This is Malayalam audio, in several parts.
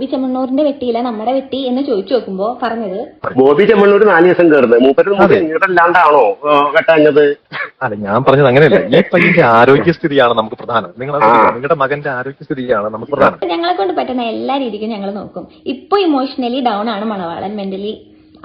ബി ചെമ്മണ്ണൂരിന്റെ വെട്ടിയില്ല നമ്മുടെ വെട്ടി എന്ന് ചോദിച്ചു നോക്കുമ്പോ പറഞ്ഞത് ബോബി ചെമ്മണ്ണൂർ നാല് ദിവസം കയറുന്നത് മൂപ്പര് മുടി അതെ. ആ, അല്ല ഞാൻ പറഞ്ഞത് അങ്ങനെയല്ല. ഈ പയ്യന്റെ ആരോഗ്യസ്ഥിതിയാണ് നമുക്ക് പ്രധാനം. നിങ്ങൾ ആ. നിങ്ങളുടെ മകന്റെ ആരോഗ്യസ്ഥിതിയാണ് നമുക്ക് പ്രധാനം. ഞങ്ങളെ കൊണ്ട് പറ്റുന്ന എല്ലാ രീതിക്കും ഞങ്ങൾ നോക്കും. ഇപ്പൊ ഇമോഷണലി ഡൗൺ ആണ് മണവാളൻ മെന്റലി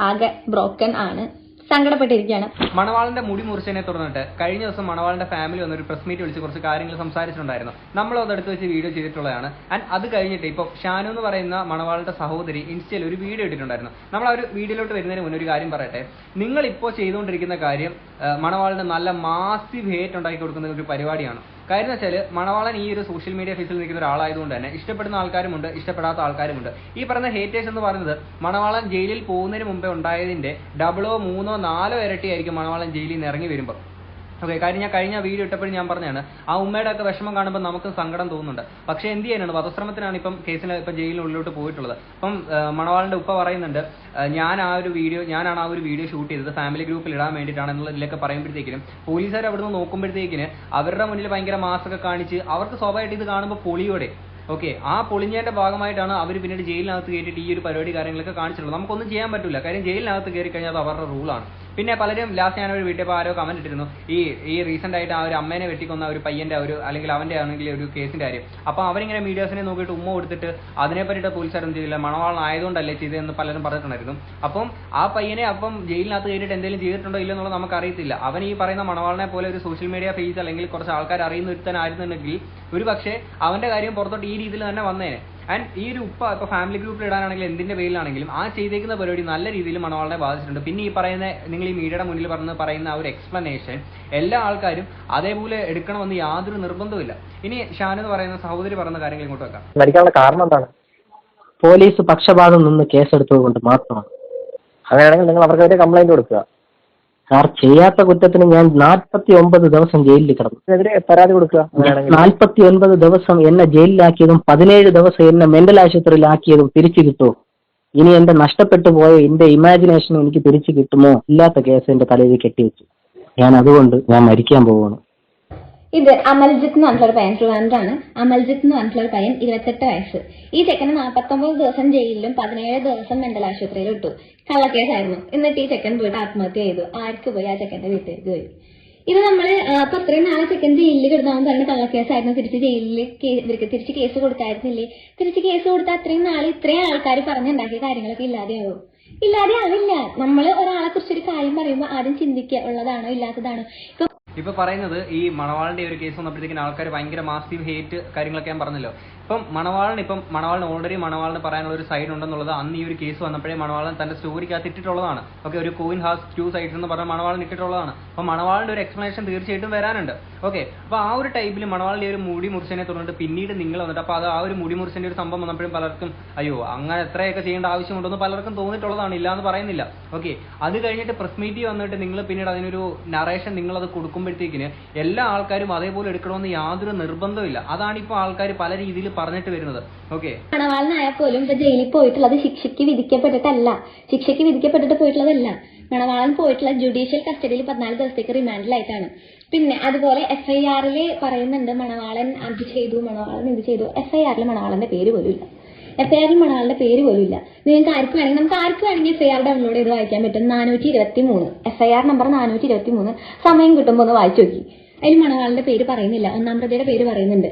ആകെ ബ്രോക്കൺ ആണ്. സങ്കടപ്പെട്ടിരിക്കുകയാണ്. മണവാളന്റെ മുടി മുറിച്ചതിനെ തുടർന്നിട്ട് കഴിഞ്ഞ ദിവസം മണവാളന്റെ ഫാമിലി വന്ന് ഒരു പ്രസ് മീറ്റ് വിളിച്ച് കുറച്ച് കാര്യങ്ങൾ സംസാരിച്ചിട്ടുണ്ടായിരുന്നു. നമ്മൾ അതെടുത്ത് വെച്ച് വീഡിയോ ചെയ്തിട്ടുള്ളതാണ്. ആൻഡ് അത് കഴിഞ്ഞിട്ട് ഇപ്പോൾ ഷാനു എന്ന് പറയുന്ന മണവാളന്റെ സഹോദരി ഇൻസ്റ്റയിൽ ഒരു വീഡിയോ ഇട്ടിട്ടുണ്ടായിരുന്നു. നമ്മൾ ആ ഒരു വീഡിയോയിലോട്ട് വരുന്നതിന് മുന്നേ ഒരു കാര്യം പറയട്ടെ. നിങ്ങൾ ഇപ്പോൾ ചെയ്തുകൊണ്ടിരിക്കുന്ന കാര്യം മണവാളിന് നല്ല മാസീവ് ഹേറ്റ് ഉണ്ടാക്കി കൊടുക്കുന്ന ഒരു പരിപാടിയാണ്. കാര്യം എന്ന് വെച്ചാൽ മണവാളൻ ഈ ഒരു സോഷ്യൽ മീഡിയ ഫേസിൽ നിൽക്കുന്ന ഒരാളായതുകൊണ്ട് തന്നെ ഇഷ്ടപ്പെടുന്ന ആൾക്കാരുമുണ്ട് ഇഷ്ടപ്പെടാത്ത ആൾക്കാരുമുണ്ട്. ഈ പറയുന്ന ഹേറ്റേഴ്സ് എന്ന് പറയുന്നത് മണവാളൻ ജയിലിൽ പോകുന്നതിന് മുമ്പേ ഉണ്ടായതിന്റെ ഡബിളോ മൂന്നോ നാലോ ഇരട്ടിയായിരിക്കും മണവാളൻ ജയിലിൽ നിന്ന് ഇറങ്ങി വരുമ്പോൾ ഓക്കെ കാര്യം ഞാൻ കഴിഞ്ഞ വീഡിയോ ഇട്ടപ്പോഴും ഞാൻ പറഞ്ഞാണ് ആ ഉമ്മയുടെ ഒക്കെ വിഷമം കാണുമ്പോൾ നമുക്ക് സങ്കടം തോന്നുന്നുണ്ട്. പക്ഷെ എന്ത് ചെയ്യാനാണ് വധശ്രമത്തിനാണ് ഇപ്പം കേസിന് ഇപ്പം ജയിലിനുള്ളിലോട്ട് പോയിട്ടുള്ളത്. അപ്പം മണവാളിന്റെ ഉപ്പ പറയുന്നുണ്ട് ഞാൻ ആ ഒരു വീഡിയോ ഞാനാണ് ആ ഒരു വീഡിയോ ഷൂട്ട് ചെയ്തത് ഫാമിലി ഗ്രൂപ്പിൽ ഇടാൻ വേണ്ടിയിട്ടാണ് എന്നുള്ളതിലൊക്കെ പറയുമ്പോഴത്തേക്കിനും പോലീസുകാർ അവിടുന്ന് നോക്കുമ്പോഴത്തേക്കിന് അവരുടെ മുന്നിൽ ഭയങ്കര മാസ്ക് കാണിച്ച് അവർക്ക് സ്വാഭാവികമായിട്ട് ഇത് കാണുമ്പോൾ പൊളിയോടെ. ഓക്കെ ആ പൊളിഞ്ഞതിന്റെ ഭാഗമായിട്ടാണ് അവർ പിന്നീട് ജയിലിനകത്ത് കയറ്റിയിട്ട് ഈ ഒരു പരിപാടി കാര്യങ്ങളൊക്കെ കാണിച്ചിട്ടുള്ളത്. നമുക്കൊന്നും ചെയ്യാൻ പറ്റില്ല കാര്യം ജയിലിനകത്ത് കയറി കഴിഞ്ഞാൽ അത് അവരുടെ റൂളാണ് പിന്നെ പലരും ലാസ്റ്റ് ഞാൻ ഒരു വീട്ടിൽ ആരോ കമന്റ് ഇട്ടിരുന്നു. ഈ ഈ റീസെന്റ് ആയിട്ട് ആ ഒരു അമ്മേനെ വെട്ടിക്കൊന്ന ഒരു പയ്യന്റെ ഒരു അല്ലെങ്കിൽ അവന്റെ ആണെങ്കിൽ ഒരു കേസിന്റെ കാര്യം. അപ്പൊ അവരിങ്ങനെ മീഡിയാസിനെ നോക്കിയിട്ട് ഉമ്മ കൊടുത്തിട്ട് അതിനെ പറ്റിയിട്ട് പോലീസുകാരൊന്നും ചെയ്തില്ല. മണവാളൻ ആയതുകൊണ്ടല്ലേ ചെയ്തതെന്ന് പലരും പറഞ്ഞിട്ടുണ്ടായിരുന്നു. അപ്പം ആ പയ്യനെ അപ്പം ജയിലിനകത്ത് കയറിയിട്ട് എന്തെങ്കിലും ചെയ്തിട്ടുണ്ടോ ഇല്ല എന്നുള്ളത് നമുക്ക് അറിയത്തില്ല അവൻ ഈ പറയുന്ന മണവാളനെ പോലെ ഒരു സോഷ്യൽ മീഡിയ ഫേസ് അല്ലെങ്കിൽ കുറച്ച് ആൾക്കാർ അറിയുന്ന ഒരുത്തനായിരുന്നുണ്ടെങ്കിൽ ഒരു പക്ഷേ അവന്റെ കാര്യം പുറത്തോട്ട് ഈ രീതിയിൽ തന്നെ വന്നേനെ. ആൻഡ് ഈ ഒരു ഉപ്പ ഇപ്പൊ ഫാമിലി ഗ്രൂപ്പിൽ ഇടാനാണെങ്കിലും എന്തിന്റെ പേരിലാണെങ്കിലും ആ ചെയ്തേക്കുന്ന പരിപാടി നല്ല രീതിയിൽ മണവാളനെ ബാധിച്ചിട്ടുണ്ട്. പിന്നെ ഈ പറയുന്ന നിങ്ങൾ ഈ മീഡിയയുടെ മുന്നിൽ പറഞ്ഞ് പറയുന്ന ആ ഒരു എക്സ്പ്ലനേഷൻ എല്ലാ ആൾക്കാരും അതേപോലെ എടുക്കണമെന്ന് യാതൊരു നിർബന്ധവുമില്ല ഇനി ഷാൻ എന്ന് പറയുന്ന സഹോദരി പറയുന്ന കാര്യങ്ങൾ ഇങ്ങോട്ട് വെക്കാം. മരിക്കാനുള്ള കാരണം എന്താണ്? പോലീസ് പക്ഷപാതം നിന്ന് കേസെടുത്തത് കൊണ്ട് മാത്രമാണ്. അങ്ങനെയാണെങ്കിൽ നിങ്ങൾ അവർക്കെതിരെ കംപ്ലൈന്റ് കൊടുക്കുക. സാർ ചെയ്യാത്ത കുറ്റത്തിന് ഞാൻ നാൽപ്പത്തി ഒമ്പത് ദിവസം ജയിലിൽ കിടന്നു. പരാതി കൊടുക്കുക നാൽപ്പത്തി ഒൻപത് ദിവസം എന്നെ ജയിലിലാക്കിയതും പതിനേഴ് ദിവസം എന്നെ മെന്റൽ ആശുപത്രിയിലാക്കിയതും തിരിച്ചു കിട്ടുമോ? ഇനി എന്റെ നഷ്ടപ്പെട്ടു പോയ എന്റെ ഇമാജിനേഷൻ എനിക്ക് തിരിച്ചു കിട്ടുമോ? ഇല്ലാത്ത കേസ് എന്റെ തലയിൽ കെട്ടിവെച്ചു. ഞാൻ അതുകൊണ്ട് ഞാൻ മരിക്കാൻ പോവുകയാണ്. ഇത് അമൽജിത്ത് എന്ന് പറഞ്ഞിട്ടുള്ള പയ്യൻ ട്രിവാൻഡ്രാണ് അമൽജിത്ത് എന്ന് പറഞ്ഞിട്ടുള്ള പയ്യൻ ഇരുപത്തെട്ട് വയസ്സ്. ഈ ചെക്കന് നാൽപ്പത്തൊമ്പത് ദിവസം ജയിലിലും പതിനേഴ് ദിവസം മെന്റൽ ആശുപത്രിയിലും ഇട്ടു. കള്ളക്കേസായിരുന്നു. എന്നിട്ട് ഈ ചെക്കൻ പോയിട്ട് ആത്മഹത്യ ചെയ്തു. ആർക്ക് പോയി? ആ ചെക്കന്റെ വീട്ടിലേക്ക് പോയി. ഇത് നമ്മൾ അപ്പൊ അത്രയും നാളെ ചെക്കൻ ജയിലിൽ കിടന്നവൻ പറഞ്ഞ കള്ളക്കേസായിരുന്നു. തിരിച്ച് ജയിലിൽ ഇവർക്ക് തിരിച്ച് കേസ് കൊടുക്കായിരുന്നില്ലേ? തിരിച്ച് കേസ് കൊടുത്താൽ അത്രയും നാളെ ഇത്രയും ആൾക്കാർ പറഞ്ഞുണ്ടാക്കിയ കാര്യങ്ങളൊക്കെ ഇല്ലാതെയാവും. ഇല്ലാതെ ആവില്ല നമ്മൾ ഒരാളെ കുറിച്ചൊരു കാര്യം പറയുമ്പോൾ ആദ്യം ചിന്തിക്കുക ഉള്ളതാണോ ഇല്ലാത്തതാണോ? ഇപ്പൊ ഇപ്പൊ പറയുന്നത് ഈ മണവാളിന്റെ ഒരു കേസ് വന്നപ്പോഴത്തേക്കും ആൾക്കാർ ഭയങ്കര മാസീവ് ഹേറ്റ് കാര്യങ്ങളൊക്കെ ഞാൻ പറഞ്ഞല്ലോ. ഇപ്പം മണവാളൻ ഇപ്പം മണവാളിന് ഓൾറെഡി മണവാളിന് പറയാനുള്ള ഒരു സൈഡ് ഉണ്ടെന്നുള്ളത് അന്ന് ഈ ഒരു കേസ് വന്നപ്പോഴേ മണവാളൻ തന്റെ സ്റ്റോറിക്കകത്ത് ഇട്ടിട്ടുള്ളതാണ് ഓക്കെ ഒരു കോയിൻ ഹാസ് ടു സൈഡ്സ് എന്ന് പറഞ്ഞ മണവാളൻ ഇട്ടിട്ടുള്ളതാണ്. അപ്പൊ മണവാളിന്റെ ഒരു എക്സ്പ്ലനേഷൻ തീർച്ചയായിട്ടും വരാനുണ്ട്. ഓക്കെ അപ്പൊ ആ ഒരു ടൈപ്പിൽ മണവാളിന്റെ ഒരു മുടി മുറിച്ചതിനെ തുടർന്നിട്ട് പിന്നീട് നിങ്ങൾ വന്നിട്ട് അപ്പൊ അത് ആ ഒരു മുടി മുറിച്ചതിന്റെ ഒരു സംഭവം വന്നപ്പോഴും പലർക്കും അയ്യോ അങ്ങനെ എത്രയൊക്കെ ചെയ്യേണ്ട ആവശ്യമുണ്ടെന്ന് പലർക്കും തോന്നിയിട്ടുള്ളതാണ് ഇല്ല എന്ന് പറയുന്നില്ല. ഓക്കെ അത് കഴിഞ്ഞിട്ട് പ്രസ് മീറ്റ് വന്നിട്ട് നിങ്ങൾ പിന്നീട് അതിനൊരു നറേഷൻ നിങ്ങൾ അത് കൊടുക്കുമ്പോഴത്തേക്കിന് എല്ലാ ആൾക്കാരും അതേപോലെ എടുക്കണമെന്ന് യാതൊരു നിർബന്ധമില്ല അതാണ് ഇപ്പോൾ ആൾക്കാർ പല രീതിയിൽ പറഞ്ഞിട്ട് വരുന്നത്. ഓക്കെ? മണവാളനായാൽ പോലും ഇപ്പൊ ജയിലിൽ പോയിട്ടുള്ളത് ശിക്ഷയ്ക്ക് വിധിക്കപ്പെട്ടിട്ടല്ല. ശിക്ഷയ്ക്ക് വിധിക്കപ്പെട്ടിട്ട് പോയിട്ടുള്ളതല്ല. മണവാളൻ പോയിട്ടുള്ള ജുഡീഷ്യൽ കസ്റ്റഡിയിൽ പതിനാല് ദിവസത്തേക്ക് റിമാൻഡിലായിട്ടാണ് പിന്നെ അതുപോലെ എഫ്ഐആറിൽ പറയുന്നുണ്ട് മണവാളൻ അത് ചെയ്തു മണവാളൻ ഇത് ചെയ്തു. എഫ്ഐആറിൽ മണവാളന്റെ പേര് പോലും ഇല്ല. എഫ് ഐ ആറിൽ പേര് പോലും ഇല്ല. നിങ്ങൾക്ക് ആർക്ക് വേണമെങ്കിൽ നമുക്ക് ആർക്ക് വേണമെങ്കിൽ എഫ് ആർ ഡൗൺലോഡ് ചെയ്ത് വായിക്കാൻ പറ്റും. നാനൂറ്റി ഇരുപത്തി മൂന്ന് എഫ് ഐ ആർ നമ്പർ നാനൂറ്റി ഇരുപത്തി മൂന്ന് സമയം കിട്ടുമ്പോൾ ഒന്ന് വായിച്ചു നോക്കി. അതിൽ മണവാളന്റെ പേര് പറയുന്നില്ല. ഒന്നാം പ്രതിയുടെ പേര് പറയുന്നുണ്ട്.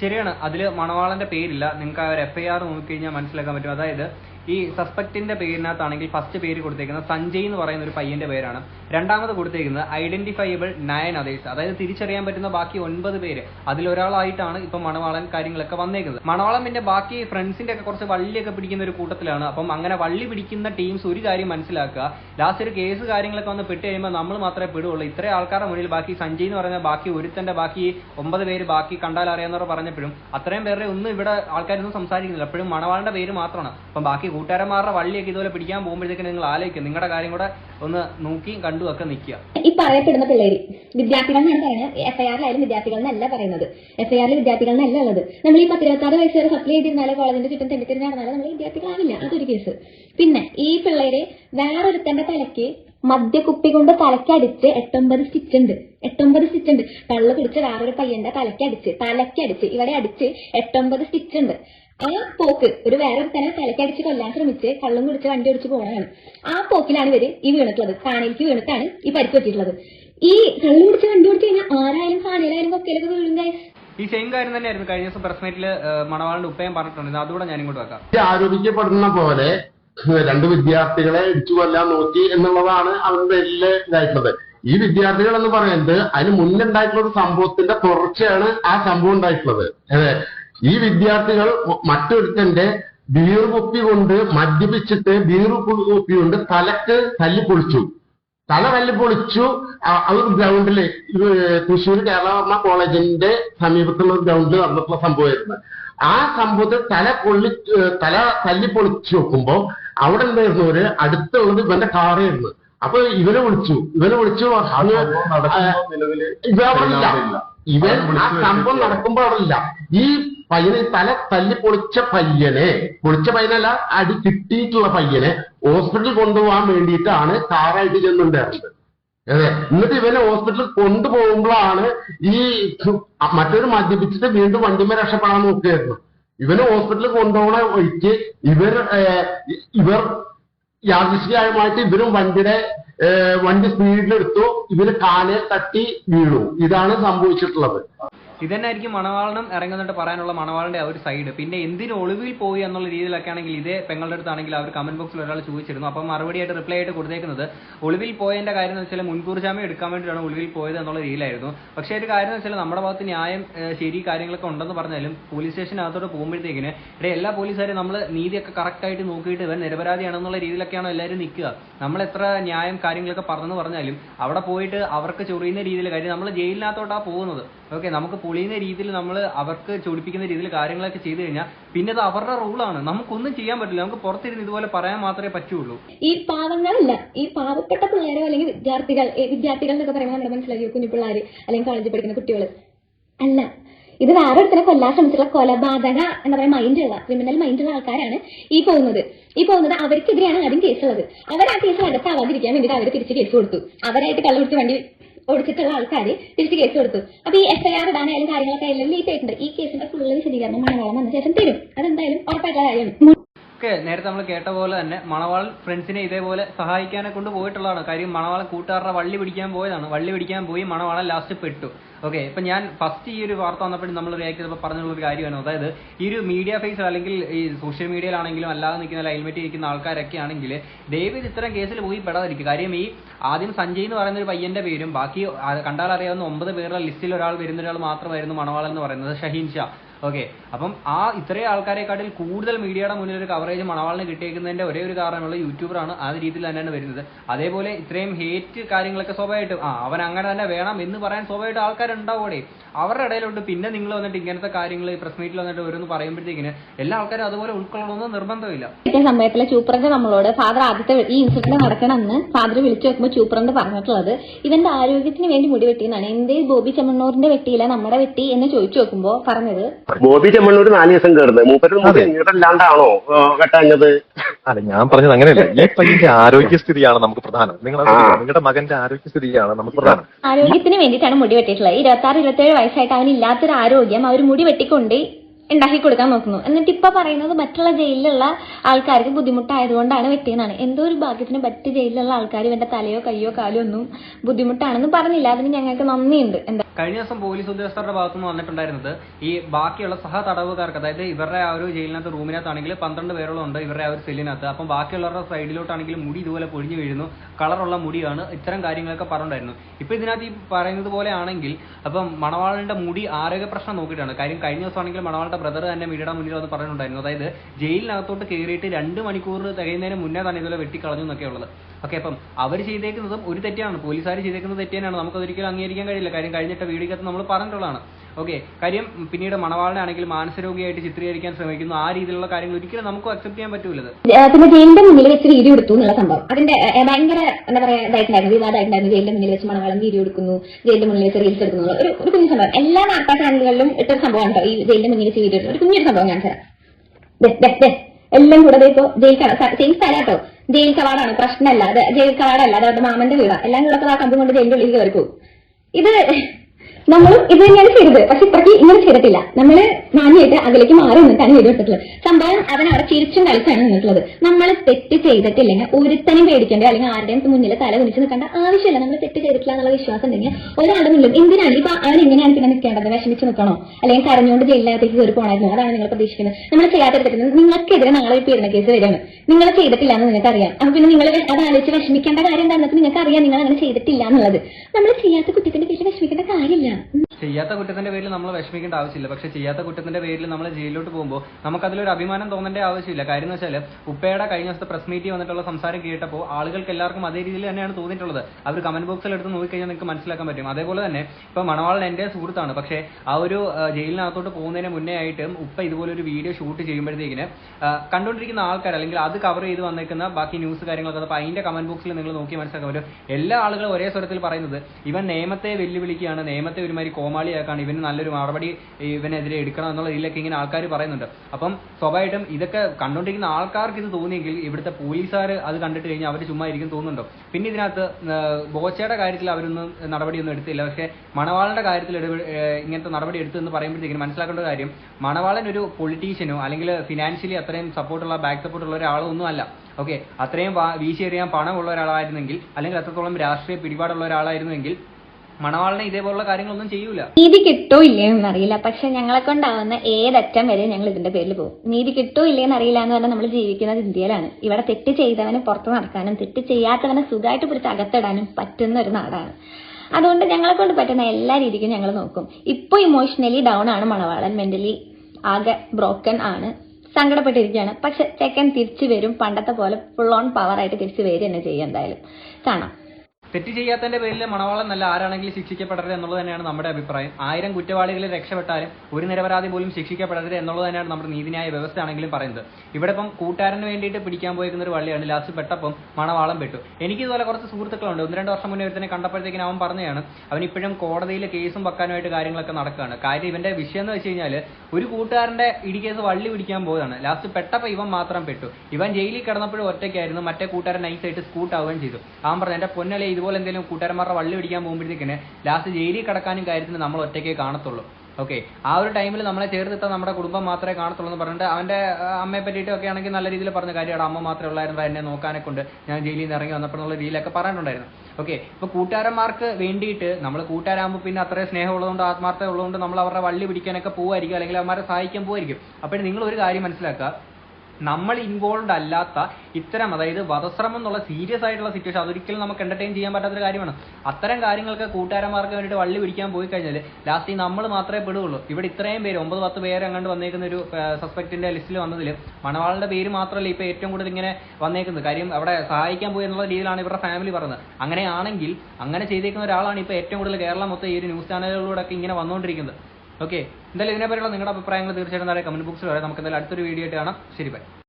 ശരിയാണ്. അതിൽ മണവാളന്റെ പേരില്ല. നിങ്ങൾക്ക് ആ ഒരു എഫ് ഐ ആർ മനസ്സിലാക്കാൻ പറ്റും. അതായത് ഈ സസ്പെക്ടിന്റെ പേരിനകത്താണെങ്കിൽ ഫസ്റ്റ് പേര് കൊടുത്തേക്കുന്നത് സഞ്ജയ് എന്ന് പറയുന്ന ഒരു പയ്യന്റെ പേരാണ്. രണ്ടാമത് കൊടുത്തേക്കുന്നത് ഐഡന്റിഫയബിൾ നയൻ അതേഴ്സ് അതായത് തിരിച്ചറിയാൻ പറ്റുന്ന ബാക്കി ഒൻപത് പേര്. അതിലൊരാളായിട്ടാണ് ഇപ്പൊ മണവാളൻ കാര്യങ്ങളൊക്കെ വന്നേക്കുന്നത്. മണവാളൻ പിന്നെ ബാക്കി ഫ്രണ്ട്സിന്റെ ഒക്കെ കുറച്ച് വള്ളിയൊക്കെ പിടിക്കുന്ന ഒരു കൂട്ടത്തിലാണ്. അപ്പം അങ്ങനെ വള്ളി പിടിക്കുന്ന ടീംസ് ഒരു കാര്യം മനസ്സിലാക്കുക. ലാസ്റ്റ് ഒരു കേസ് കാര്യങ്ങളൊക്കെ വന്ന് പെട്ട് കഴിയുമ്പോൾ നമ്മൾ മാത്രമേ പെടുള്ളൂ. ഇത്രയും ആൾക്കാരുടെ മുന്നിൽ ബാക്കി സഞ്ജയ് എന്ന് പറയുന്ന ബാക്കി ഒരുത്തന്റെ ബാക്കി ഒമ്പത് പേര് ബാക്കി കണ്ടാൽ അറിയാവുന്നവർ പറഞ്ഞപ്പോഴും അത്രയും പേരുടെ ഒന്നും ഇവിടെ ആൾക്കാരൊന്നും സംസാരിക്കുന്നില്ല. എപ്പോഴും മണവാളിന്റെ പേര് മാത്രമാണ്. അപ്പം ബാക്കി കൂട്ടുകാരന്മാരുടെ വള്ളിയൊക്കെ ഇതുപോലെ പിടിക്കാൻ പോകുമ്പോഴത്തേക്ക് നിങ്ങൾ ആലോചിക്കുക നിങ്ങളുടെ കാര്യം കൂടെ ഒന്ന് നോക്കി കണ്ടും ഒക്കെ നിൽക്കുക. ഈ പറയപ്പെടുന്ന പിള്ളേര് വിദ്യാർത്ഥികൾ എന്നാണ് പറയുന്നത് എഫ് ഐ ആറിലായാലും വിദ്യാർത്ഥികൾ എന്നല്ല പറയുന്നത്. എഫ് ഐ ആറിൽ വിദ്യാർത്ഥികൾ എന്നല്ല ഉള്ളത്. നമ്മൾ ഈ പത്തിരുപത്താറ് വയസ്സ് വരെ സപ്ലൈ ചെയ്തിരുന്നാലോ കോളേജിന്റെ ചുറ്റും നടന്നാലോ നമ്മൾ വിദ്യാർത്ഥികളാവില്ല. അതൊരു കേസ്. പിന്നെ ഈ പിള്ളേര് വേറൊരുത്തന്റെ തലയ്ക്ക് മദ്യക്കുപ്പി കൊണ്ട് തലക്കടിച്ച് എട്ടൊമ്പത് സ്റ്റിച്ച് ഉണ്ട്. എട്ടൊമ്പത് സ്റ്റിച്ച് ഉണ്ട്. കള്ള് പിടിച്ച് വേറൊരു പയ്യന്റെ തലക്കടിച്ച് തലക്കടിച്ച് ഇവിടെ അടിച്ച് എട്ടൊമ്പത് സ്റ്റിച്ച് ഉണ്ട്. ആ പോക്ക് ഒരു വേറെ തന്നെ തലക്കടിച്ച് കൊല്ലാൻ ശ്രമിച്ച് കള്ളും കുടിച്ച് വണ്ടി ഓടിച്ച് പോകണതാണ് ആ പോക്കിലാണ് ഇവർ ഈ വീണിട്ടുള്ളത് കാനയിലേക്ക് വീണിട്ടാണ് ഈ പരിക്ക് പറ്റിയിട്ടുള്ളത്. ഈ കള്ളും കുടിച്ച് വണ്ടി ഓടിച്ച് കഴിഞ്ഞാൽ ആരായാലും കാനയിലായാലും കൊക്കയിലൊക്കെ വീഴും. ഈ സെയിം കാര്യം തന്നെയായിരുന്നു കഴിഞ്ഞ ദിവസം പ്രസ് മണവാളിന്റെ ഉപ്പയും പറഞ്ഞിട്ടുണ്ട്. അതുകൂടെ ഞാൻ ഇങ്ങോട്ട് വെക്കാം. ആരോപിക്കപ്പെടുന്ന പോലെ രണ്ട് വിദ്യാർത്ഥികളെ ഇടിച്ചു കൊല്ലാൻ നോക്കി എന്നുള്ളതാണ് അവരുടെ പേരിൽ ഇതായിട്ടുള്ളത്. ഈ വിദ്യാർത്ഥികൾ എന്ന് പറയുന്നത് അതിന് മുന്നുണ്ടായിട്ടുള്ള ഒരു സംഭവത്തിന്റെ തുടർച്ചയാണ് ആ സംഭവം ഉണ്ടായിട്ടുള്ളത്. അതെ. ഈ വിദ്യാർത്ഥികൾ മറ്റൊരുത്തന്റെ ബീറുപൊപ്പി കൊണ്ട് മദ്യപിച്ചിട്ട് ബീർ കൊണ്ട് തലക്ക് തല്ലി പൊളിച്ചു. തല തല്ലി പൊളിച്ചു. ആ- ആ ഒരു ഗ്രൗണ്ടിൽ തൃശ്ശൂർ കേരളവർമ്മ കോളേജിന്റെ സമീപത്തുള്ള ഒരു ഗ്രൗണ്ടിൽ നടന്നിട്ടുള്ള സംഭവമായിരുന്നു. ആ സംഭവത്തിൽ തല പൊള്ളി തല തല്ലി പൊളിച്ചു നോക്കുമ്പോ അവിടെ എന്തായിരുന്നു? ഒരു അടുത്തുള്ളത് ഇവന്റെ കാറായിരുന്നു അപ്പൊ ഇവനെ വിളിച്ചു. ഇവനെ വിളിച്ചു. ഇവ ഇവൻ ആ സംഭവം നടക്കുമ്പോ അവിടെ ഇല്ല. ഈ പയ്യനെ തല തല്ലി പൊളിച്ച പയ്യനെ പൊളിച്ച പയ്യനല്ല അടി കിട്ടിയിട്ടുള്ള പയ്യനെ ഹോസ്പിറ്റലിൽ കൊണ്ടുപോകാൻ വേണ്ടിയിട്ടാണ് കാറായിട്ട് ചെന്നുണ്ടായിരുന്നത് അതെ എന്നിട്ട് ഇവനെ ഹോസ്പിറ്റലിൽ കൊണ്ടുപോകുമ്പോഴാണ് ഈ മറ്റൊരു മദ്യപിച്ചിട്ട് വീണ്ടും വണ്ടിമേ രക്ഷപ്പെടാൻ നോക്കുകയായിരുന്നു. ഇവനെ ഹോസ്പിറ്റലിൽ കൊണ്ടുപോകണ വഴിക്ക് ഇവർ ഇവർ യാദൃശ്ചികമായിട്ട് ഇവരും വണ്ടിയുടെ വണ്ടി സ്പീഡിലെടുത്തു ഇവർ കാലെ തട്ടി വീണു. ഇതാണ് സംഭവിച്ചിട്ടുള്ളത്. ഇതന്നെയായിരിക്കും മണവാളനും ഇറങ്ങുന്നിട്ട് പറയാനുള്ള മണവാളന്റെ ആ ഒരു സൈഡ് പിന്നെ എന്തിനു ഒളിവിൽ പോയി എന്നുള്ള രീതിയിലൊക്കെ ആണെങ്കിൽ ഇതേ പെങ്ങളുടെ അടുത്താണെങ്കിൽ അവർ കമന്റ് ബോക്സിൽ ഒരാൾ ചോദിച്ചിരുന്നു. അപ്പം മറുപടിയായിട്ട് റിപ്ലൈ ആയിട്ട് കൊടുത്തേക്കുന്നത് ഒളിവിൽ പോയതിന്റെ കാര്യം എന്ന് വെച്ചാൽ മുൻകൂർ ജാമ്യം എടുക്കാൻ വേണ്ടിയിട്ടാണ് ഒളിവിൽ പോയത് എന്നുള്ള രീതിയിലായിരുന്നു. പക്ഷേ ഒരു കാര്യം എന്ന് വെച്ചാൽ നമ്മുടെ ഭാഗത്ത് ന്യായം ശരി കാര്യങ്ങളൊക്കെ ഉണ്ടെന്ന് പറഞ്ഞാലും പോലീസ് സ്റ്റേഷനകത്തോട്ട് പോകുമ്പോഴത്തേക്കിന് ഇവിടെ എല്ലാ പോലീസുകാരും നമ്മൾ നീതിയൊക്കെ കറക്റ്റായിട്ട് നോക്കിയിട്ട് ഇവൻ നിരപരാധിയാണെന്നുള്ള രീതിയിലൊക്കെയാണ് എല്ലാവരും നിൽക്കുക. നമ്മൾ എത്ര ന്യായം കാര്യങ്ങളൊക്കെ പറഞ്ഞെന്ന് പറഞ്ഞാലും അവിടെ പോയിട്ട് അവർക്ക് ചൊറിയുന്ന രീതിയിൽ കാര്യം നമ്മൾ ജയിലിനകത്തോട്ടാണ് പോകുന്നത്. ഓക്കെ നമുക്ക് പൊളിയുന്ന രീതിയിൽ നമ്മൾ അവർക്ക് ചൊടിപ്പിക്കുന്ന രീതിയിൽ കാര്യങ്ങളൊക്കെ ചെയ്തു കഴിഞ്ഞാൽ പിന്നെ അത് അവരുടെ റൂളാണ് നമുക്കൊന്നും ചെയ്യാൻ പറ്റില്ല. നമുക്ക് പുറത്തിരുന്ന് ഇതുപോലെ പറയാൻ മാത്രമേ പറ്റുള്ളൂ. ഈ പാവങ്ങളല്ല ഈ പാവപ്പെട്ട പിള്ളേരോ അല്ലെങ്കിൽ വിദ്യാർത്ഥികൾ വിദ്യാർത്ഥികൾ എന്നൊക്കെ പറയുമ്പോൾ നമ്മുടെ മനസ്സിലായി കുഞ്ഞു പിള്ളേര് അല്ലെങ്കിൽ കോളേജിൽ പഠിക്കുന്ന കുട്ടികൾ. അല്ല ഇത് വേറെ ഒരുത്തരം കൊല്ലാൻ ശ്രമിച്ചിട്ടുള്ള കൊലപാതക എന്താ പറയുക മൈൻഡുള്ള ക്രിമിനൽ മൈൻഡുള്ള ആൾക്കാരാണ് ഈ പോകുന്നത്. ഈ പോകുന്നത് അവർക്കെതിരെയാണ് ആദ്യം കേസുള്ളത് അവർ ആ കേസ് അകത്താവാതിരിക്കാൻ വേണ്ടിയിട്ട് അവർ തിരിച്ച് കേസ് കൊടുത്തു. അവരായിട്ട് കള്ളുപിടിച്ച് വണ്ടി ഓടിച്ചിട്ടുള്ള ആൾക്കാർ തിരിച്ച് കേസ് കൊടുത്തു. അപ്പൊ ഈ എഫ്ഐആർ ഇടാനായാലും കാര്യങ്ങളൊക്കെ ആയാലും ലീക്ക് ആയിട്ടുണ്ട് ഈ കേസിന്റെ ഫുള്ള് വിശദീകരണം മലയാളം വന്ന ശേഷം തരും. അതെന്തായാലും ഉറപ്പായിട്ടുള്ള കാര്യമാണ് ഒക്കെ നേരത്തെ നമ്മൾ കേട്ട പോലെ തന്നെ മണവാളൻ ഫ്രണ്ട്സിനെ ഇതേപോലെ സഹായിക്കാനെ കൊണ്ട് പോയിട്ടുള്ളതാണ്. കാര്യം മണവാളൻ കൂട്ടുകാരുടെ വള്ളി പിടിക്കാൻ പോയതാണ്. വള്ളി പിടിക്കാൻ പോയി മണവാളൻ ലാസ്റ്റ് പെട്ടു. ഓക്കെ ഇപ്പൊ ഞാൻ ഫസ്റ്റ് ഈ ഒരു വാർത്ത വന്നപ്പോഴും നമ്മൾ റിയാക്ട് ചെയ്തപ്പോൾ പറഞ്ഞുള്ള ഒരു കാര്യമാണ്. അതായത് ഈ ഒരു മീഡിയ ഫേസ് അല്ലെങ്കിൽ ഈ സോഷ്യൽ മീഡിയയിലാണെങ്കിലും അല്ലാതെ നിൽക്കുന്ന ലൈൽമെറ്റ് ഇരിക്കുന്ന ആൾക്കാരൊക്കെ ആണെങ്കിൽ ദയവ് ഇത്തരം കേസിൽ പോയി പെടാതിരിക്കും കാര്യം ഈ ആദ്യം സഞ്ജയ് എന്ന് പറയുന്ന ഒരു പയ്യന്റെ പേരും ബാക്കി കണ്ടാൽ അറിയാവുന്ന ഒമ്പത് പേരുടെ ലിസ്റ്റിൽ ഒരാൾ വരുന്ന ഒരാൾ മാത്രമായിരുന്നു മണവാളൻ എന്ന് പറയുന്നത് ഷഹീൻ ഷാ. ഓക്കെ അപ്പം ആ ഇത്രയും ആൾക്കാരെക്കാട്ടിൽ കൂടുതൽ മീഡിയയുടെ മുന്നിൽ ഒരു കവറേജ് മണവാളിന് കിട്ടിയേക്കുന്നതിന്റെ ഒരേ ഒരു കാരണമുള്ള യൂട്യൂബറാണ് ആ രീതിയിൽ തന്നെയാണ് വരുന്നത്. അതേപോലെ ഇത്രയും ഹേറ്റ് കാര്യങ്ങളൊക്കെ സ്വാഭാവികമായിട്ടും ആ അവൻ അങ്ങനെ തന്നെ വേണം എന്ന് പറയാൻ സ്വാഭാവികമായിട്ട് ആൾക്കാരുണ്ടാവൂടെ അവരുടെ ഇടയിലോട്ട് പിന്നെ നിങ്ങൾ വന്നിട്ട് ഇങ്ങനത്തെ കാര്യങ്ങൾ പ്രസ് മീറ്റിൽ വന്നിട്ട് ഓരോന്ന് പറയുമ്പോഴത്തേക്കിന് എല്ലാ ആൾക്കാരും അതുപോലെ ഉൾക്കൊള്ളണമെന്ന് നിർബന്ധമില്ല. സമയത്തിലെ ചൂപ്രന്റെ നമ്മളോട് ഫാദർ ആദ്യത്തെ ഈ ഇൻസിഡന്റ് നടക്കണമെന്ന് ഫാദർ വിളിച്ചു വെക്കുമ്പോൾ ചൂപ്രന്റ് പറഞ്ഞിട്ടുള്ളത് ഇവന്റെ ആരോഗ്യത്തിന് വേണ്ടി മുടി വെട്ടിയെന്നാണ്. എന്തേ? ബോബി ചെമ്മണ്ണൂറിന്റെ വെട്ടിയില്ല നമ്മുടെ വെട്ടി? എന്ന് ചോദിച്ചു നോക്കുമ്പോൾ പറഞ്ഞത് ബോബി ചെമ്മണ്ണൂർ നാല് ദിവസം കേറുന്നത്. മൂപ്പര് നീട്ടല്ലാണ്ടാണോ വെട്ടാഞ്ഞത് അല്ല ഞാൻ പറഞ്ഞത് അങ്ങനെയല്ല. ഈ പയ്യന്റെ ആരോഗ്യസ്ഥിതിയാണ് നമുക്ക് പ്രധാനം. നിങ്ങൾ നിങ്ങളുടെ മകന്റെ ആരോഗ്യസ്ഥിതിയാണ് നമുക്ക് പ്രധാനം. ആരോഗ്യത്തിന് വേണ്ടിയിട്ടാണ് മുടി വെട്ടിയിട്ടുള്ളത്. ഇരുപത്തി ആറ് ഇരുപത്തി ഏഴ് വയസ്സായിട്ട് അവന് ഇല്ലാത്തൊരു ആരോഗ്യം അവർ മുടി വെട്ടിക്കൊണ്ട് ഉണ്ടാക്കി കൊടുക്കാൻ നോക്കുന്നു. എന്നിട്ട് ഇപ്പൊ പറയുന്നത് മറ്റുള്ള ജയിലിലുള്ള ആൾക്കാർക്ക് ബുദ്ധിമുട്ടായതുകൊണ്ടാണ് വെട്ടിയെന്നാണ് എന്തോ ഒരു ഭാഗ്യത്തിന് പറ്റി ജയിലിലുള്ള ആൾക്കാർ ഇവന്റെ തലയോ കയ്യോ കാലോ ഒന്നും ബുദ്ധിമുട്ടാണെന്ന് പറഞ്ഞില്ല. അതിന് ഞങ്ങൾക്ക് നന്ദിയുണ്ട്. എന്താ കഴിഞ്ഞ ദിവസം പോലീസ് ഉദ്യോഗസ്ഥരുടെ ഭാഗത്തുനിന്ന് വന്നിട്ടുണ്ടായിരുന്നത് ഈ ബാക്കിയുള്ള സഹ തടവുകാർക്ക് അതായത് ഇവരുടെ ആ ഒരു ജയിലിനകത്ത് റൂമിനകത്താണെങ്കിൽ പന്ത്രണ്ട് പേരോളം ഉണ്ട് ഇവരുടെ ആ ഒരു സെല്ലിനകത്ത്. അപ്പം ബാക്കിയുള്ളവരുടെ സൈഡിലോട്ടാണെങ്കിൽ മുടി ഇതുപോലെ പൊഴിഞ്ഞു വീഴുന്നു. കളറുള്ള മുടിയാണ്. ഇത്തരം കാര്യങ്ങളൊക്കെ പറഞ്ഞിട്ടുണ്ടായിരുന്നു. ഇപ്പൊ ഇതിനകത്ത് ഈ പറയുന്നത് പോലെയാണെങ്കിൽ അപ്പം മണവാളിന്റെ മുടി ആരോഗ്യ പ്രശ്നം നോക്കിയിട്ടാണ്. കാര്യം കഴിഞ്ഞ ദിവസമാണെങ്കിൽ മണവാളുടെ ബ്രദർ തന്നെ മീഡിയയുടെ മുന്നിൽ വന്ന് പറഞ്ഞിട്ടുണ്ടായിരുന്നു. അതായത് ജയിലിനകത്തോട്ട് കയറിയിട്ട് രണ്ട് മണിക്കൂർ തികയുന്നതിന് മുന്നേ തന്നെ ഇതുപോലെ വെട്ടിക്കളഞ്ഞു എന്നൊക്കെ ഉള്ളത്. ഓക്കെ അപ്പം അവർ ചെയ്തേക്കുന്നതും ഒരു തെറ്റാണ്. പോലീസുകാർ ചെയ്തേക്കുന്നത് തെറ്റ് തന്നെയാണ് നമുക്ക് ഒരിക്കലും അംഗീകരിക്കാൻ കഴിയില്ല. കാര്യം കഴിഞ്ഞിട്ട് വീഡിയോക്കകത്ത് നമ്മൾ പറഞ്ഞിട്ടുള്ളതാണ്. ഓക്കെ കാര്യം പിന്നീട് മണവാളിനെ ആണെങ്കിൽ മാനസരോഗിയായിട്ട് ചിത്രീകരിക്കാൻ ശ്രമിക്കുന്നു. ആ രീതിയിലുള്ള കാര്യങ്ങൾ ഒരിക്കലും നമുക്ക് അക്സെപ്റ്റ് ചെയ്യാൻ പറ്റൂലത്. പിന്നെ ജയിലിന്റെ മുന്നിൽ വെച്ച് വീഡിയോ എടുത്തു എന്നുള്ള സംഭവം. അതിന്റെ ഭയങ്കര എന്താ പറയാ ഇതായിട്ടുണ്ടായിരുന്നു വിവാദമായിട്ടുണ്ടായിരുന്നു. ജയിലിന്റെ മുന്നിൽ വെച്ച് മണവാളം വീഡിയോ എടുക്കുന്നു ജയിലിന്റെ മുന്നിൽ വെച്ച് റീൽസ് എടുക്കുന്നു ഒരു ഒരു കുഞ്ഞു സംഭവം. എല്ലാ വാർത്താ ചാനലുകളിലും ഇട്ടൊരു സംഭവമാണ് കേട്ടോ ഈ ജയിലിന്റെ മുന്നിൽ വെച്ച് വീഡിയോ എടുക്കുന്നത് ഒരു കുഞ്ഞൊരു സംഭവം ഞാൻ തരാം. എല്ലാം കൂടെ ഇപ്പോ ജയിൽ സെയിം സ്ഥലം കേട്ടോ ജയിൽ കവാടാണ് പ്രശ്നമല്ല. അത് ജയിൽ കവാടല്ല അത് മാമന്റെ വീടാ. എല്ലാം കൂടെ ആ കമ്പും കൊണ്ട് ജയിലിന്റെ ഉള്ളിൽ കയറി ഇത് നമ്മളും ഇത് തന്നെയാണ് ചെയ്തത്. പക്ഷെ ഇത്രയ്ക്ക് ഇങ്ങനെ ചെയ്തിട്ടില്ല. നമ്മൾ നാഞ്ഞായിട്ട് അകലേക്ക് മാറി നിന്നിട്ടാണ് ചെയ്തു എടുത്തിട്ടുള്ളത്. സംഭവം അവൻ അവിടെ ചിരിച്ചും കളിച്ചാണ് നിന്നിട്ടുള്ളത്. നമ്മൾ തെറ്റ് ചെയ്തിട്ടില്ലെങ്കിൽ ഒരുത്തനും പേടിക്കേണ്ട അല്ലെങ്കിൽ ആരുടെയും മുന്നിൽ തല കുനിച്ച് നിൽക്കേണ്ട ആവശ്യമില്ല. നമ്മൾ തെറ്റ് ചെയ്തിട്ടില്ല എന്നുള്ള വിശ്വാസം ഉണ്ടെങ്കിൽ ഒരാളുടെ മുന്നിൽ എന്തിനാണ്? ഇപ്പൊ അവൻ എങ്ങനെയാണ് പിന്നെ നിൽക്കേണ്ടത്? വിഷമിച്ച് നിൽക്കണോ? അല്ലെങ്കിൽ കരഞ്ഞുകൊണ്ട് ജയിലിനകത്തേക്ക് കയറി പോകണമായിരുന്നു. അതാണ് നിങ്ങൾ പ്രതീക്ഷിക്കുന്നത്. നമ്മൾ ചെയ്യാത്ത തെറ്റിന് നിങ്ങൾക്കെതിരെ നാളെ ഒരു പീഡന കേസ് വരികയാണ്. നിങ്ങൾ ചെയ്തിട്ടില്ല എന്ന് നിങ്ങൾക്ക് അറിയാം. അപ്പൊ പിന്നെ നിങ്ങൾ അത് ആലോചിച്ച് വിഷമിക്കേണ്ട കാര്യം എന്താണെന്ന് നിങ്ങൾക്ക് അറിയാം. നിങ്ങൾ അങ്ങനെ ചെയ്തിട്ടില്ല എന്നുള്ളത്. നമ്മൾ ചെയ്യാത്ത കുറ്റത്തിന്റെ പേര് വിഷമിക്കേണ്ട കാര്യമില്ല. Yeah. ചെയ്യാത്ത കുറ്റത്തിന്റെ പേരിൽ നമ്മൾ വിഷമിക്കേണ്ട ആവശ്യമില്ല. പക്ഷെ ചെയ്യാത്ത കുറ്റത്തിന്റെ പേരിൽ നമ്മൾ ജയിലിലോട്ട് പോകുമ്പോൾ നമുക്ക് അതിലൊരു അഭിമാനം തോന്നേണ്ട ആവശ്യമില്ല. കാര്യം എന്ന് വെച്ചാൽ ഉപ്പയുടെ കഴിഞ്ഞ ദിവസത്തെ പ്രസ് മീറ്റിൽ വന്നിട്ടുള്ള സംസാരം കേട്ടപ്പോൾ ആളുകൾക്ക് എല്ലാവർക്കും അതേ രീതിയിൽ തന്നെയാണ് തോന്നിയിട്ടുള്ളത്. അവർ കമന്റ് ബോക്സിൽ എടുത്ത് നോക്കിക്കഴിഞ്ഞാൽ നിങ്ങൾക്ക് മനസ്സിലാക്കാൻ പറ്റും. അതേപോലെ തന്നെ ഇപ്പൊ മണവാളൻ എന്റെ സുഹൃത്താണ്. പക്ഷെ ആ ഒരു ജയിലിനകത്തോട്ട് പോകുന്നതിന് മുന്നേ ആയിട്ട് ഉപ്പ ഇതുപോലെ ഒരു വീഡിയോ ഷൂട്ട് ചെയ്യുമ്പോഴത്തേക്കിന് കണ്ടുകൊണ്ടിരിക്കുന്ന ആൾക്കാർ അല്ലെങ്കിൽ അത് കവർ ചെയ്ത് വന്നേക്കുന്ന ബാക്കി ന്യൂസ് കാര്യങ്ങളൊക്കെ അപ്പോൾ അതിന്റെ കമന്റ് ബോക്സിൽ നിങ്ങൾ നോക്കി മനസ്സിലാക്കാൻ പറ്റും. എല്ലാ ആളുകളും ഒരേ സ്വരത്തിൽ പറയുന്നത് ഇവൻ നിയമത്തെ വെല്ലുവിളിക്കുകയാണ്. നിയമത്തെ ഒരുമാതിരി കോമാളിയാക്കാണ്. ഇവന് നല്ലൊരു മറുപടി ഇവനെതിരെ എടുക്കണം എന്നുള്ള രീതിയിലൊക്കെ ഇങ്ങനെ ആൾക്കാർ പറയുന്നുണ്ട്. അപ്പം സ്വാഭാവികമായിട്ടും ഇതൊക്കെ കണ്ടുകൊണ്ടിരിക്കുന്ന ആൾക്കാർക്ക് ഇത് തോന്നിയെങ്കിൽ ഇവിടുത്തെ പോലീസുകാർ അത് കണ്ടിട്ട് കഴിഞ്ഞാൽ അവർ ചുമ്മാ ഇരിക്കും തോന്നുന്നുണ്ടോ? പിന്നെ ഇതിനകത്ത് ബോച്ചയുടെ കാര്യത്തിൽ അവരൊന്നും നടപടിയൊന്നും എടുത്തില്ല. പക്ഷേ മണവാളന്റെ കാര്യത്തിൽ ഇങ്ങനത്തെ നടപടി എടുത്തു എന്ന് പറയുമ്പോഴത്തേക്കും മനസ്സിലാക്കേണ്ട കാര്യം മണവാളൻ ഒരു പൊളിറ്റീഷ്യനോ അല്ലെങ്കിൽ ഫിനാൻഷ്യലി അത്രയും സപ്പോർട്ടുള്ള ബാക്ക് സപ്പോർട്ടുള്ള ഒരാളോ ഒന്നും അല്ല. ഓക്കെ അത്രയും വീശിയെറിയാൻ പണമുള്ള ഒരാളായിരുന്നെങ്കിൽ അല്ലെങ്കിൽ അത്രത്തോളം രാഷ്ട്രീയ പിടിപാടുള്ള ഒരാളായിരുന്നെങ്കിൽ മണവാളനെ ഇതേപോലുള്ള കാര്യങ്ങളൊന്നും ചെയ്യൂല. നീതി കിട്ടോ ഇല്ലേന്ന് അറിയില്ല പക്ഷെ ഞങ്ങളെ കൊണ്ടാവുന്ന ഏതറ്റം വരെ ഞങ്ങൾ ഇതിന്റെ പേരിൽ പോകും. നീതി കിട്ടോ ഇല്ലയെന്ന് അറിയില്ല എന്ന് പറഞ്ഞാൽ നമ്മൾ ജീവിക്കുന്നത് ഇന്ത്യയിലാണ്. ഇവിടെ തെറ്റ് ചെയ്തവന് പുറത്ത് നടക്കാനും തെറ്റ് ചെയ്യാത്തവനെ സുഖമായിട്ട് പിടിച്ച് അകത്തിടാനും പറ്റുന്ന ഒരു നാടാണ്. അതുകൊണ്ട് ഞങ്ങളെ കൊണ്ട് പറ്റുന്ന എല്ലാ രീതിക്കും ഞങ്ങൾ നോക്കും. ഇപ്പൊ ഇമോഷണലി ഡൗൺ ആണ് മണവാളൻ. മെന്റലി ആകെ ബ്രോക്കൺ ആണ്. സങ്കടപ്പെട്ടിരിക്കുകയാണ്. പക്ഷെ ചെക്കൻ തിരിച്ചു വരും. പണ്ടത്തെ പോലെ ഫുൾ ഓൺ പവർ ആയിട്ട് തിരിച്ചു വരും തന്നെ ചെയ്യും എന്തായാലും. കാണാം. തെറ്റ് ചെയ്യാത്തതിന്റെ പേരിൽ മണവാളം നല്ല ആരാണെങ്കിലും ശിക്ഷിക്കപ്പെടരുത് എന്നുള്ളത് തന്നെയാണ് നമ്മുടെ അഭിപ്രായം. ആയിരം കുറ്റവാളികളിൽ രക്ഷപ്പെട്ടാലും ഒരു നിരപരാധി പോലും ശിക്ഷിക്കപ്പെടരുത് എന്നുള്ളത് തന്നെയാണ് നമ്മുടെ നീതിന്യായ വ്യവസ്ഥ ആണെങ്കിലും പറയുന്നത്. ഇവിടെ ഇപ്പം കൂട്ടുകാരന് വേണ്ടിയിട്ട് പിടിക്കാൻ പോയിരിക്കുന്ന ഒരു വള്ളിയാണ് ലാസ്റ്റ് പെട്ടപ്പം മണവാളം പെട്ടു. എനിക്ക് ഇതുപോലെ കുറച്ച് സുഹൃത്തുക്കളുണ്ട്. ഒന്ന് രണ്ട് വർഷം മുന്നേ ഒരുത്തനെ കണ്ടപ്പോഴത്തേക്കിനും അവൻ പറഞ്ഞതാണ് അവൻ ഇപ്പോഴും കോടതിയിൽ കേസും വെക്കാനുമായിട്ട് കാര്യങ്ങളൊക്കെ നടക്കുകയാണ് കാര്യം ഇവന്റെ വിഷയം എന്ന് വെച്ച് കഴിഞ്ഞാൽ ഒരു കൂട്ടുകാരന്റെ ഇടി കേസ് വള്ളി പിടിക്കാൻ പോയതാണ് ലാസ്റ്റ് പെട്ടപ്പോൾ ഇവൻ മാത്രം പെട്ടു. ഇവൻ ജയിലിൽ കിടന്നപ്പോഴും ഒറ്റയ്ക്കായിരുന്നു. മറ്റേ കൂട്ടുകാരൻ നൈസായിട്ട് സ്കൂട്ട് ആവുകയും ചെയ്തു. അവൻ പറഞ്ഞു എന്റെ പൊന്നലെ ഇതുപോലെ എന്തെങ്കിലും കൂട്ടുകാരന്മാരുടെ വള്ളി പിടിക്കാൻ പോകുമ്പോഴത്തേക്കിന് ലാസ്റ്റ് ജയിലിൽ കിടക്കാനും കാര്യത്തിന് നമ്മൾ ഒറ്റയ്ക്കേ കാണത്തുള്ളൂ. ഓക്കെ ആ ഒരു ടൈമിൽ നമ്മളെ ചേർത്തിട്ട നമ്മുടെ കുടുംബം മാത്രമേ കാണത്തുള്ളൂ എന്ന് പറഞ്ഞിട്ട് അവന്റെ അമ്മയെ പറ്റിയിട്ട് ഒക്കെ ആണെങ്കിൽ നല്ല രീതിയിൽ പറഞ്ഞ കാര്യമാണ്. അമ്മ മാത്രമേ ഉള്ളായിരുന്നു എന്നെ നോക്കാനെ കൊണ്ട് ഞാൻ ജയിലിൽ നിന്ന് ഇറങ്ങി വന്നപ്പോൾ എന്നുള്ള രീതിയിലൊക്കെ പറഞ്ഞിട്ടുണ്ടായിരുന്നു. ഓക്കെ ഇപ്പൊ കൂട്ടുകാരന്മാർക്ക് വേണ്ടിയിട്ട് നമ്മൾ കൂട്ടുകാരാകുമ്പോൾ പിന്നെ അത്രയും സ്നേഹമുള്ളതുകൊണ്ട് ആത്മാർത്ഥത ഉള്ളതുകൊണ്ട് നമ്മൾ അവരുടെ വള്ളി പിടിക്കാനൊക്കെ പോവായിരിക്കും അല്ലെങ്കിൽ അവന്മാരെ സഹായിക്കാൻ പോവായിരിക്കും അപ്പോൾ നിങ്ങൾ ഒരു കാര്യം മനസ്സിലാക്കുക. നമ്മൾ ഇൻവോൾവ് അല്ലാത്ത ഇത്തരം അതായത് വധശ്രമം എന്നുള്ള സീരിയസ് ആയിട്ടുള്ള സിറ്റുവേഷൻ അതൊരിക്കലും നമുക്ക് എന്റർടൈൻ ചെയ്യാൻ പറ്റാത്തൊരു കാര്യമാണ്. അത്തരം കാര്യങ്ങൾക്ക് കൂട്ടുകാരന്മാർക്ക് വേണ്ടിയിട്ട് വള്ളി പിടിക്കാൻ പോയി കഴിഞ്ഞാൽ ലാസ്റ്റ് നമ്മൾ മാത്രമേ പെടുകയുള്ളൂ. ഇവിടെ ഇത്രയും പേര് ഒമ്പത് പത്ത് പേര് അങ്ങോട്ട് വന്നേക്കുന്ന ഒരു സസ്പെക്ടിന്റെ ലിസ്റ്റിൽ വന്നതിൽ മണവാളിന്റെ പേര് മാത്രമല്ല ഇപ്പൊ ഏറ്റവും കൂടുതൽ ഇങ്ങനെ വന്നേക്കുന്നത്. കാര്യം അവിടെ സഹായിക്കാൻ പോയി എന്നുള്ള രീതിയിലാണ് ഇവരുടെ ഫാമിലി പറഞ്ഞത് അങ്ങനെയാണെങ്കിൽ അങ്ങനെ ചെയ്തേക്കുന്ന ഒരാളാണ് ഇപ്പൊ ഏറ്റവും കൂടുതൽ കേരളം മൊത്തം ഈ ഒരു ന്യൂസ് ചാനലുകളിലൂടെ ഒക്കെ ഇങ്ങനെ വന്നുകൊണ്ടിരിക്കുന്നത്. ഓക്കെ എന്തായാലും ഇതിനെപ്പറ്റിയുള്ള നിങ്ങളുടെ അഭിപ്രായങ്ങൾ തീർച്ചയായിട്ടും താഴെ കമന്റ് ബോക്സിൽ വരാം നമുക്ക് എന്തായാലും അടുത്തൊരു വീഡിയോ ആയിട്ട് കാണാം. ശരി ബൈ